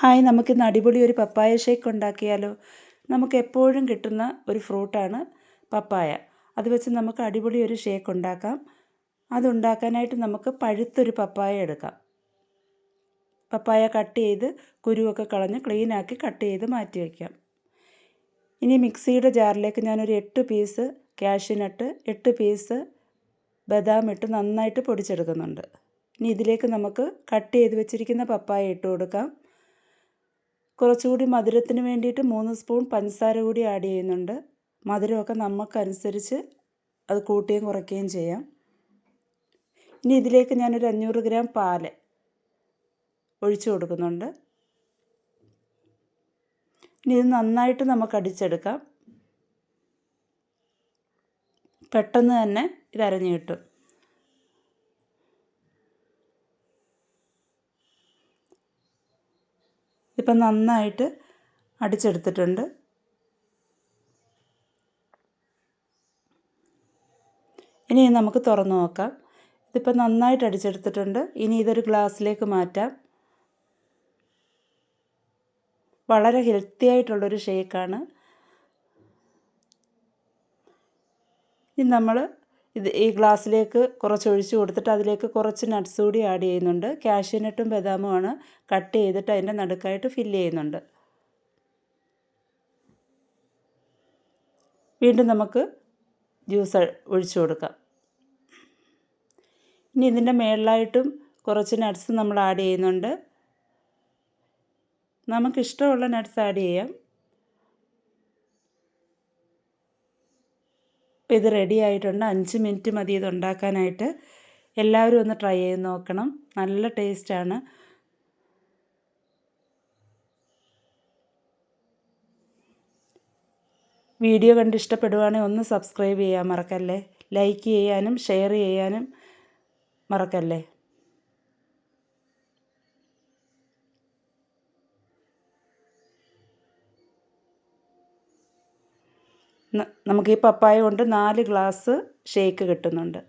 Hi നമുക്കിന്ന് അടിപൊളി ഒരു പപ്പായ ഷേക്ക് ഉണ്ടാക്കിയാലോ? നമുക്ക് എപ്പോഴും കിട്ടുന്ന ഒരു ഫ്രൂട്ടാണ് പപ്പായ. അത് വെച്ച് നമുക്ക് അടിപൊളി ഒരു ഷേക്ക് ഉണ്ടാക്കാം. അതുണ്ടാക്കാനായിട്ട് നമുക്ക് പഴുത്തൊരു പപ്പായ എടുക്കാം. പപ്പായ കട്ട് ചെയ്ത് കുരുവൊക്കെ കളഞ്ഞ് ക്ലീനാക്കി കട്ട് ചെയ്ത് മാറ്റി വയ്ക്കാം ഇനി മിക്സിയുടെ ജാറിലേക്ക് ഞാനൊരു എട്ട് പീസ് കാഷ്യൂനട്ട് എട്ട് പീസ് ബദാം ഇട്ട് നന്നായിട്ട് പൊടിച്ചെടുക്കുന്നുണ്ട്. ഇനി ഇതിലേക്ക് നമുക്ക് കട്ട് ചെയ്ത് വെച്ചിരിക്കുന്ന പപ്പായ ഇട്ട് കൊടുക്കാം. കുറച്ചുകൂടി മധുരത്തിന് വേണ്ടിയിട്ട് മൂന്ന് സ്പൂൺ പഞ്ചസാര കൂടി ആഡ് ചെയ്യുന്നുണ്ട്. മധുരമൊക്കെ നമുക്കനുസരിച്ച് അത് കൂട്ടുകയും കുറയ്ക്കുകയും ചെയ്യാം. ഇനി ഇതിലേക്ക് ഞാനൊരു അഞ്ഞൂറ് ഗ്രാം പാൽ ഒഴിച്ചു കൊടുക്കുന്നുണ്ട്. ഇനി ഇത് നന്നായിട്ട് നമുക്ക് അടിച്ചെടുക്കാം. പെട്ടെന്ന് തന്നെ ഇത് അരഞ്ഞു കിട്ടും. ഇപ്പം നന്നായിട്ട് അടിച്ചെടുത്തിട്ടുണ്ട്. ഇനി നമുക്ക് തുറന്ന് നോക്കാം. ഇതിപ്പോൾ നന്നായിട്ട് അടിച്ചെടുത്തിട്ടുണ്ട്. ഇനി ഇതൊരു ഗ്ലാസ്സിലേക്ക് മാറ്റാം. വളരെ ഹെൽത്തി ആയിട്ടുള്ളൊരു ഷേക്കാണ് ഇനി നമ്മൾ ഇത് ഈ ഗ്ലാസ്സിലേക്ക് കുറച്ച് ഒഴിച്ച് കൊടുത്തിട്ട് അതിലേക്ക് കുറച്ച് നട്ട്സ് കൂടി ആഡ് ചെയ്യുന്നുണ്ട്. കാഷ്യൂനട്ടും ബദാമുമാണ് കട്ട് ചെയ്തിട്ട് അതിന്റെ നടുക്കായിട്ട് ഫില്ല് ചെയ്യുന്നുണ്ട്. വീണ്ടും നമുക്ക് ജ്യൂസ് ഒഴിച്ചു കൊടുക്കാം. ഇനി ഇതിന്റെ മേളിലായിട്ടും കുറച്ച് നട്ട്സ് നമ്മൾ ആഡ് ചെയ്യുന്നുണ്ട്. നമുക്കിഷ്ടമുള്ള നട്ട്സ് ആഡ് ചെയ്യാം. അപ്പോൾ ഇത് റെഡി ആയിട്ടുണ്ട്. അഞ്ച് മിനിറ്റ് മതി ഇത് ഉണ്ടാക്കാനായിട്ട്. എല്ലാവരും ഒന്ന് ട്രൈ ചെയ്ത് നോക്കണം. നല്ല ടേസ്റ്റാണ് വീഡിയോ കണ്ട് ഇഷ്ടപ്പെടുവാണെങ്കിൽ ഒന്ന് സബ്സ്ക്രൈബ് ചെയ്യാൻ മറക്കല്ലേ? ലൈക്ക് ചെയ്യാനും ഷെയർ ചെയ്യാനും മറക്കല്ലേ? നമുക്ക് ഈ പപ്പായ കൊണ്ട് നാല് ഗ്ലാസ് ഷേക്ക് കിട്ടുന്നുണ്ട്.